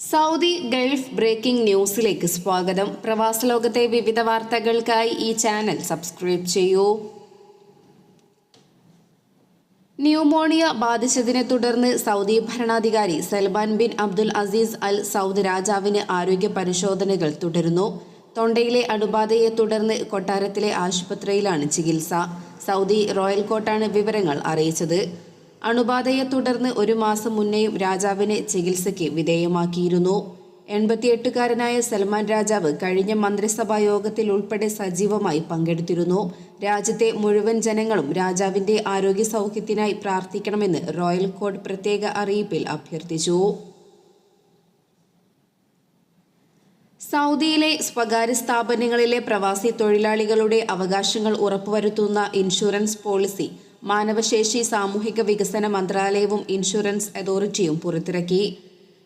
Saudi Gulf breaking ന്യൂസിലേക്ക് സ്വാഗതം. പ്രവാസ ലോകത്തെ വിവിധ വാർത്തകൾക്കായി ഈ ചാനൽ സബ്സ്ക്രൈബ് ചെയ്യൂ. ന്യൂമോണിയ ബാധിച്ചതിനെ തുടർന്ന് സൗദി ഭരണാധികാരി Salman bin Abdul Aziz Al Saud രാജാവിന് ആരോഗ്യ പരിശോധനകൾ തുടരുന്നു. തൊണ്ടയിലെ അണുബാധയെ തുടർന്ന് കൊട്ടാരത്തിലെ ആശുപത്രിയിലാണ് ചികിത്സ. സൗദി റോയൽ കോർട്ടാണ് വിവരങ്ങൾ അറിയിച്ചത്. അണുബാധയെ തുടർന്ന് ഒരു മാസം മുന്നേയും രാജാവിനെ ചികിത്സയ്ക്ക് വിധേയമാക്കിയിരുന്നു. എൺപത്തിയെട്ടുകാരനായ സൽമാൻ രാജാവ് കഴിഞ്ഞ മന്ത്രിസഭാ യോഗത്തിൽ ഉൾപ്പെടെ സജീവമായി പങ്കെടുത്തിരുന്നു. രാജ്യത്തെ മുഴുവൻ ജനങ്ങളും രാജാവിന്റെ ആരോഗ്യ സൗഖ്യത്തിനായി പ്രാർത്ഥിക്കണമെന്ന് റോയൽ കോഡ് പ്രത്യേക അറിയിപ്പിൽ അഭ്യർത്ഥിച്ചു. സൗദിയിലെ സ്വകാര്യ സ്ഥാപനങ്ങളിലെ പ്രവാസി തൊഴിലാളികളുടെ അവകാശങ്ങൾ ഉറപ്പുവരുത്തുന്ന ഇൻഷുറൻസ് പോളിസി മാനവശേഷി സാമൂഹിക വികസന മന്ത്രാലയവും ഇൻഷുറൻസ് അതോറിറ്റിയും പുറത്തിറക്കി.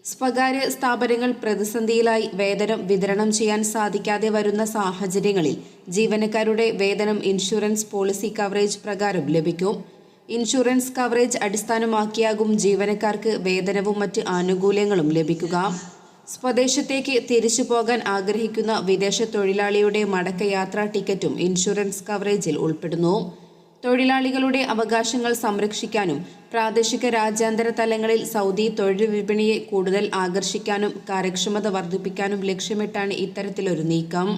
സ്വകാര്യ സ്ഥാപനങ്ങൾ പ്രതിസന്ധിയിലായി വേതനം വിതരണം ചെയ്യാൻ സാധിക്കാതെ വരുന്ന സാഹചര്യങ്ങളിൽ ജീവനക്കാരുടെ വേതനം ഇൻഷുറൻസ് പോളിസി കവറേജ് പ്രകാരം ലഭിക്കും. ഇൻഷുറൻസ് കവറേജ് അടിസ്ഥാനമാക്കിയാകും ജീവനക്കാർക്ക് വേതനവും മറ്റ് ആനുകൂല്യങ്ങളും ലഭിക്കുക. സ്വദേശത്തേക്ക് തിരിച്ചു പോകാൻ ആഗ്രഹിക്കുന്ന വിദേശ തൊഴിലാളിയുടെ മടക്കയാത്രാ ടിക്കറ്റും ഇൻഷുറൻസ് കവറേജിൽ ഉൾപ്പെടുന്നു. തൊഴിലാളികളുടെ അവകാശങ്ങൾ സംരക്ഷിക്കാനും പ്രാദേശിക രാജ്യാന്തര തലങ്ങളിൽ സൗദി തൊഴിൽ വിപണിയെ കൂടുതൽ ആകർഷിക്കാനും കാര്യക്ഷമത വർദ്ധിപ്പിക്കാനും ലക്ഷ്യമിട്ടാണ് ഇത്തരത്തിലൊരു നീക്കം.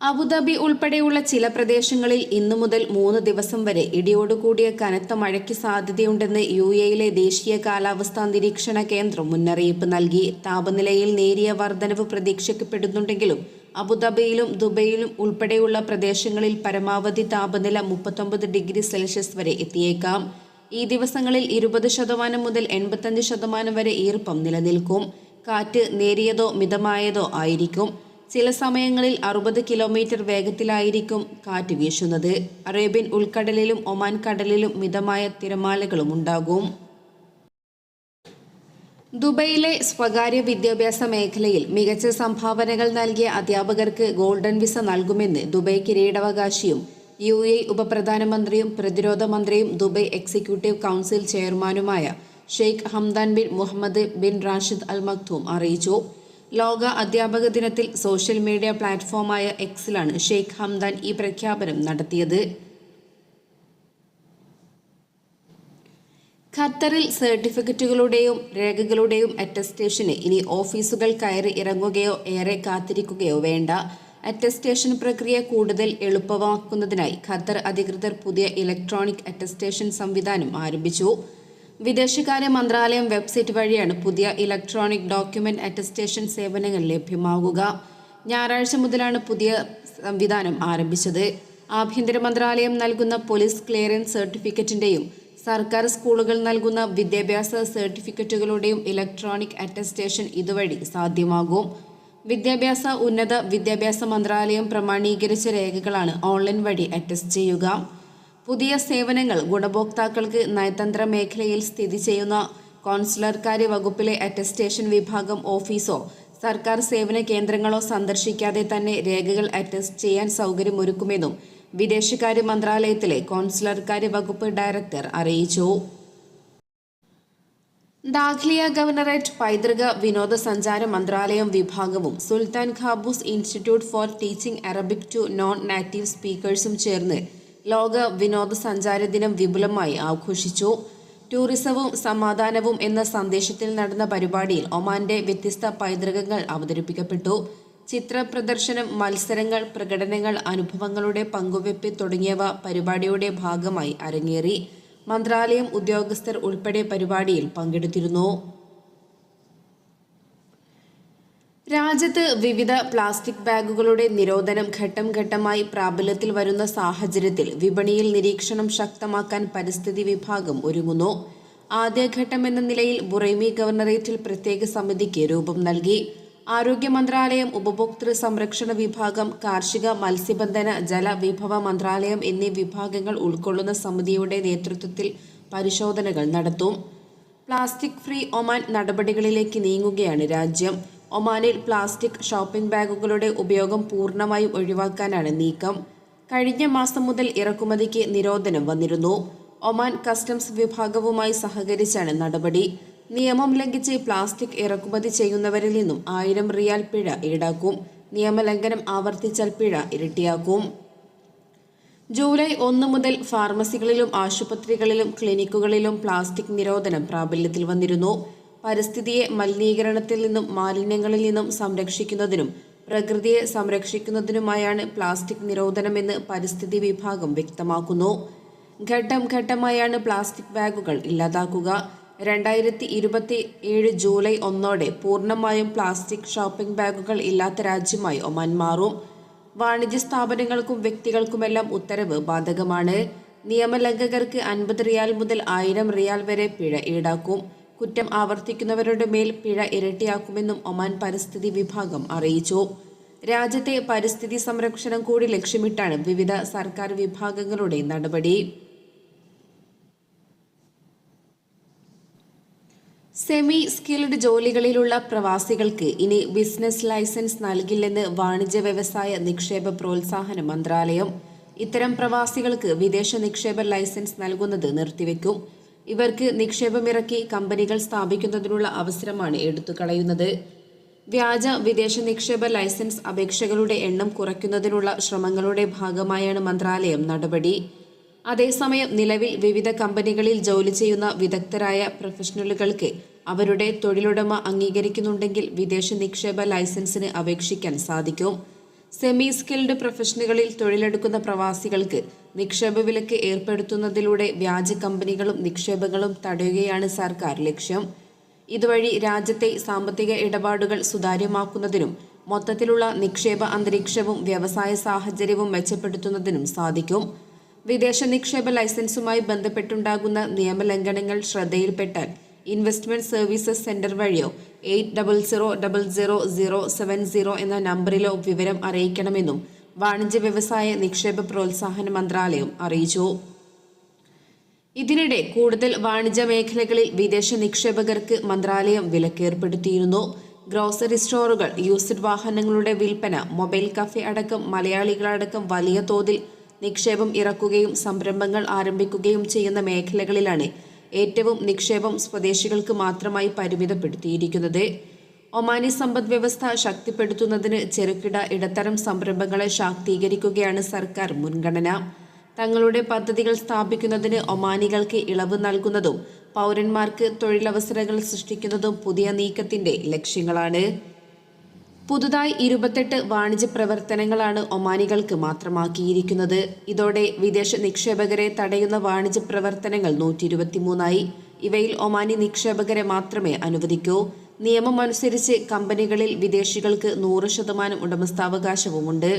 അബുദാബി ഉൾപ്പെടെയുള്ള ചില പ്രദേശങ്ങളിൽ ഇന്നു മുതൽ മൂന്ന് ദിവസം വരെ ഇടിയോടുകൂടിയ കനത്ത മഴയ്ക്ക് സാധ്യതയുണ്ടെന്ന് യു എയിലെ ദേശീയ കാലാവസ്ഥാ നിരീക്ഷണ കേന്ദ്രം മുന്നറിയിപ്പ് നൽകി. താപനിലയിൽ നേരിയ വർധനവ് പ്രതീക്ഷിക്കപ്പെടുന്നുണ്ടെങ്കിലും അബുദാബിയിലും ദുബൈയിലും ഉൾപ്പെടെയുള്ള പ്രദേശങ്ങളിൽ പരമാവധി താപനില മുപ്പത്തൊമ്പത് ഡിഗ്രി സെൽഷ്യസ് വരെ എത്തിയേക്കാം. ഈ ദിവസങ്ങളിൽ ഇരുപത് ശതമാനം മുതൽ എൺപത്തഞ്ച് ശതമാനം വരെ ഈർപ്പം നിലനിൽക്കും. കാറ്റ് നേരിയതോ മിതമായതോ ആയിരിക്കും. ചില സമയങ്ങളിൽ അറുപത് കിലോമീറ്റർ വേഗത്തിലായിരിക്കും കാറ്റ് വീശുന്നത്. അറേബ്യൻ ഉൾക്കടലിലും ഒമാൻ കടലിലും മിതമായ തിരമാലകളും ഉണ്ടാകും. ദുബൈയിലെ സ്വകാര്യ വിദ്യാഭ്യാസ മേഖലയിൽ മികച്ച സംഭാവനകൾ നൽകിയ അധ്യാപകർക്ക് ഗോൾഡൻ വിസ നൽകുമെന്ന് ദുബൈ കിരീടാവകാശിയും യു എ ഉപപ്രധാനമന്ത്രിയും പ്രതിരോധ മന്ത്രിയും ദുബൈ എക്സിക്യൂട്ടീവ് കൗൺസിൽ ചെയർമാനുമായ Sheikh Hamdan bin Mohammed bin Rashid Al Maktoum അറിയിച്ചു. ലോക അധ്യാപക ദിനത്തിൽ സോഷ്യൽ മീഡിയ പ്ലാറ്റ്ഫോമായ എക്സിലാണ് ഷെയ്ഖ് ഹംദാൻ ഈ പ്രഖ്യാപനം നടത്തിയത്. ഖത്തറിൽ സർട്ടിഫിക്കറ്റുകളുടെയും രേഖകളുടെയും അറ്റസ്റ്റേഷന് ഇനി ഓഫീസുകൾ കയറി ഇറങ്ങുകയോ ഏറെ കാത്തിരിക്കുകയോ വേണ്ട. അറ്റസ്റ്റേഷൻ പ്രക്രിയ കൂടുതൽ എളുപ്പമാക്കുന്നതിനായി ഖത്തർ അധികൃതർ പുതിയ ഇലക്ട്രോണിക് അറ്റസ്റ്റേഷൻ സംവിധാനം ആരംഭിച്ചു. വിദേശകാര്യ മന്ത്രാലയം വെബ്സൈറ്റ് വഴിയാണ് പുതിയ ഇലക്ട്രോണിക് ഡോക്യുമെന്റ് അറ്റസ്റ്റേഷൻ സേവനങ്ങൾ ലഭ്യമാകുക. ഞായറാഴ്ച മുതലാണ് പുതിയ സംവിധാനം ആരംഭിച്ചത്. ആഭ്യന്തര മന്ത്രാലയം നൽകുന്ന പോലീസ് ക്ലിയറൻസ് സർട്ടിഫിക്കറ്റിന്റെയും സർക്കാർ സ്കൂളുകൾ നൽകുന്ന വിദ്യാഭ്യാസ സർട്ടിഫിക്കറ്റുകളുടെയും ഇലക്ട്രോണിക് അറ്റസ്റ്റേഷൻ ഇതുവഴി സാധ്യമാകും. വിദ്യാഭ്യാസ ഉന്നത വിദ്യാഭ്യാസ മന്ത്രാലയം പ്രമാണീകരിച്ച രേഖകളാണ് ഓൺലൈൻ വഴി അറ്റസ്റ്റ് ചെയ്യുക. പുതിയ സേവനങ്ങൾ ഗുണഭോക്താക്കൾക്ക് നയതന്ത്ര മേഖലയിൽ സ്ഥിതി ചെയ്യുന്ന കോൺസുലർ കാര്യ വകുപ്പിലെ അറ്റസ്റ്റേഷൻ വിഭാഗം ഓഫീസോ സർക്കാർ സേവന കേന്ദ്രങ്ങളോ സന്ദർശിക്കാതെ തന്നെ രേഖകൾ അറ്റസ്റ്റ് ചെയ്യാൻ സൗകര്യമൊരുക്കുമെന്നും വിദേശകാര്യ മന്ത്രാലയത്തിലെ കോൺസുലർ കാര്യ വകുപ്പ് ഡയറക്ടർ അറിയിച്ചു. ദാഖ്ലിയ ഗവർണറേറ്റ് പൈതൃക വിനോദസഞ്ചാര മന്ത്രാലയം വിഭാഗവും Sultan Qaboos institute for teaching Arabic to non native സ്പീക്കേഴ്സും ചേർന്ന് ലോക വിനോദസഞ്ചാര ദിനം വിപുലമായി ആഘോഷിച്ചു. ടൂറിസവും സമാധാനവും എന്ന സന്ദേശത്തിൽ നടന്ന പരിപാടിയിൽ ഒമാന്റെ വ്യത്യസ്ത പൈതൃകങ്ങൾ അവതരിപ്പിക്കപ്പെട്ടു. ചിത്ര പ്രദർശനം മത്സരങ്ങൾ പ്രകടനങ്ങൾ അനുഭവങ്ങളുടെ പങ്കുവെപ്പ് തുടങ്ങിയവ പരിപാടിയുടെ ഭാഗമായി അരങ്ങേറി. മന്ത്രാലയം ഉദ്യോഗസ്ഥർ ഉൾപ്പെടെ പരിപാടിയിൽ പങ്കെടുത്തിരുന്നു. രാജ്യത്ത് വിവിധ പ്ലാസ്റ്റിക് ബാഗുകളുടെ നിരോധനം ഘട്ടം ഘട്ടമായി പ്രാബല്യത്തിൽ വരുന്ന സാഹചര്യത്തിൽ വിപണിയിൽ നിരീക്ഷണം ശക്തമാക്കാൻ പരിസ്ഥിതി വിഭാഗം ഒരുങ്ങുന്നു. ആദ്യഘട്ടം എന്ന നിലയിൽ ബുറൈമി ഗവർണറേറ്റിൽ പ്രത്യേക സമിതിക്ക് രൂപം നൽകി. ആരോഗ്യ മന്ത്രാലയം ഉപഭോക്തൃ സംരക്ഷണ വിഭാഗം കാർഷിക മത്സ്യബന്ധന ജലവിഭവ മന്ത്രാലയം എന്നീ വിഭാഗങ്ങൾ ഉൾക്കൊള്ളുന്ന സമിതിയുടെ നേതൃത്വത്തിൽ പരിശോധനകൾ നടത്തും. പ്ലാസ്റ്റിക് ഫ്രീ ഒമാൻ നടപടികളിലേക്ക് നീങ്ങുകയാണ് രാജ്യം. ഒമാനിൽ പ്ലാസ്റ്റിക് ഷോപ്പിംഗ് ബാഗുകളുടെ ഉപയോഗം പൂർണമായും ഒഴിവാക്കാനാണ് നീക്കം. കഴിഞ്ഞ മാസം മുതൽ ഇറക്കുമതിക്ക് നിരോധനം വന്നിരുന്നു. ഒമാൻ കസ്റ്റംസ് വിഭാഗവുമായി സഹകരിച്ചാണ് നടപടി. നിയമം ലംഘിച്ച് പ്ലാസ്റ്റിക് ഇറക്കുമതി ചെയ്യുന്നവരിൽ നിന്നും ആയിരം റിയാൽ പിഴ ഈടാക്കും. നിയമലംഘനം ആവർത്തിച്ചാൽ പിഴ ഇരട്ടിയാക്കും. ജൂലൈ ഒന്ന് മുതൽ ഫാർമസികളിലും ആശുപത്രികളിലും ക്ലിനിക്കുകളിലും പ്ലാസ്റ്റിക് നിരോധനം പ്രാബല്യത്തിൽ വന്നിരുന്നു. പരിസ്ഥിതിയെ മലിനീകരണത്തിൽ നിന്നും മാലിന്യങ്ങളിൽ നിന്നും സംരക്ഷിക്കുന്നതിനും പ്രകൃതിയെ സംരക്ഷിക്കുന്നതിനുമായാണ് പ്ലാസ്റ്റിക് നിരോധനമെന്ന് പരിസ്ഥിതി വിഭാഗം വ്യക്തമാക്കുന്നു. ഘട്ടം ഘട്ടമായാണ് പ്ലാസ്റ്റിക് ബാഗുകൾ ഇല്ലാതാക്കുക. രണ്ടായിരത്തി ഇരുപത്തി ഏഴ് ജൂലൈ ഒന്നോടെ പൂർണമായും പ്ലാസ്റ്റിക് ഷോപ്പിംഗ് ബാഗുകൾ ഇല്ലാത്ത രാജ്യമായി ഒമാൻ മാറും. വാണിജ്യ സ്ഥാപനങ്ങൾക്കും വ്യക്തികൾക്കുമെല്ലാം ഉത്തരവ് ബാധകമാണ്. നിയമലംഘകർക്ക് അൻപത് റിയാൽ മുതൽ ആയിരം റിയാൽ വരെ പിഴ ഈടാക്കും. കുറ്റം ആവർത്തിക്കുന്നവരുടെ മേൽ പിഴ ഇരട്ടിയാക്കുമെന്നും ഒമാൻ പരിസ്ഥിതി വിഭാഗം അറിയിച്ചു. രാജ്യത്തെ പരിസ്ഥിതി സംരക്ഷണം കൂടി ലക്ഷ്യമിട്ടാണ് വിവിധ സർക്കാർ വിഭാഗങ്ങളുടെ നടപടി. സെമി സ്കിൽഡ് ജോലികളിലുള്ള പ്രവാസികൾക്ക് ഇനി ബിസിനസ് ലൈസൻസ് നൽകില്ലെന്ന് വാണിജ്യ വ്യവസായ നിക്ഷേപ പ്രോത്സാഹന മന്ത്രാലയം. ഇത്തരം പ്രവാസികൾക്ക് വിദേശ നിക്ഷേപ ലൈസൻസ് നൽകുന്നത് നിർത്തിവെക്കും. ഇവർക്ക് നിക്ഷേപമിറക്കി കമ്പനികൾ സ്ഥാപിക്കുന്നതിനുള്ള അവസരമാണ് എടുത്തുകളയുന്നത്. വ്യാജ വിദേശ നിക്ഷേപ ലൈസൻസ് അപേക്ഷകളുടെ എണ്ണം കുറയ്ക്കുന്നതിനുള്ള ശ്രമങ്ങളുടെ ഭാഗമായാണ് മന്ത്രാലയം നടപടി. അതേസമയം നിലവിൽ വിവിധ കമ്പനികളിൽ ജോലി ചെയ്യുന്ന വിദഗ്ധരായ പ്രൊഫഷണലുകൾക്ക് അവരുടെ തൊഴിലുടമ അംഗീകരിക്കുന്നുണ്ടെങ്കിൽ വിദേശ നിക്ഷേപ ലൈസൻസിന് അപേക്ഷിക്കാൻ സാധിക്കും. സെമി സ്കിൽഡ് പ്രൊഫഷനുകളിൽ തൊഴിലെടുക്കുന്ന പ്രവാസികൾക്ക് നിക്ഷേപ വിലക്ക് ഏർപ്പെടുത്തുന്നതിലൂടെ വ്യാജ കമ്പനികളും നിക്ഷേപങ്ങളും തടയുകയാണ് സർക്കാർ ലക്ഷ്യം. ഇതുവഴി രാജ്യത്തെ സാമ്പത്തിക ഇടപാടുകൾ സുതാര്യമാക്കുന്നതിനും മൊത്തത്തിലുള്ള നിക്ഷേപ അന്തരീക്ഷവും വ്യവസായ സാഹചര്യവും മെച്ചപ്പെടുത്തുന്നതിനും സാധിക്കും. വിദേശ നിക്ഷേപ ലൈസൻസുമായി ബന്ധപ്പെട്ടുണ്ടാകുന്ന നിയമലംഘനങ്ങൾ ശ്രദ്ധയിൽപ്പെട്ടാൽ ഇൻവെസ്റ്റ്മെന്റ് സർവീസസ് സെന്റർ വഴിയോ eight double zero double zero zero seven zero എന്ന നമ്പറിലോ വിവരം അറിയിക്കണമെന്നും വാണിജ്യ വ്യവസായ നിക്ഷേപ പ്രോത്സാഹന മന്ത്രാലയം അറിയിച്ചു. ഇതിനിടെ കൂടുതൽ വാണിജ്യ മേഖലകളിൽ വിദേശ നിക്ഷേപകർക്ക് മന്ത്രാലയം വിലക്കേർപ്പെടുത്തിയിരുന്നു. ഗ്രോസറി സ്റ്റോറുകൾ യൂസ്ഡ് വാഹനങ്ങളുടെ വിൽപ്പന മൊബൈൽ കഫേ അടക്കം മലയാളികളടക്കം വലിയ തോതിൽ നിക്ഷേപം ഇറക്കുകയും സംരംഭങ്ങൾ ആരംഭിക്കുകയും ചെയ്യുന്ന മേഖലകളിലാണ് ഏറ്റവും നിക്ഷേപം സ്വദേശികൾക്ക് മാത്രമായി പരിമിതപ്പെടുത്തിയിരിക്കുന്നത്. ഒമാനി സമ്പദ് വ്യവസ്ഥ ശക്തിപ്പെടുത്തുന്നതിന് ചെറുകിട ഇടത്തരം സംരംഭങ്ങളെ ശാക്തീകരിക്കുകയാണ് സർക്കാർ മുൻഗണന. തങ്ങളുടെ പദ്ധതികൾ സ്ഥാപിക്കുന്നതിന് ഒമാനികൾക്ക് ഇളവ് നൽകുന്നതും പൗരന്മാർക്ക് തൊഴിലവസരങ്ങൾ സൃഷ്ടിക്കുന്നതും പുതിയ നീക്കത്തിന്റെ ലക്ഷ്യങ്ങളാണ്. പുതുതായി ഇരുപത്തെട്ട് വാണിജ്യ പ്രവർത്തനങ്ങളാണ് ഒമാനികൾക്ക് മാത്രമാക്കിയിരിക്കുന്നത്. ഇതോടെ വിദേശ നിക്ഷേപകരെ തടയുന്ന വാണിജ്യ പ്രവർത്തനങ്ങൾ നൂറ്റി ഇരുപത്തിമൂന്നായി ഇവയിൽ ഒമാനി നിക്ഷേപകരെ മാത്രമേ അനുവദിക്കൂ. നിയമം അനുസരിച്ച് കമ്പനികളിൽ വിദേശികൾക്ക് നൂറ് ശതമാനം ഉടമസ്ഥാവകാശവുമുണ്ട്.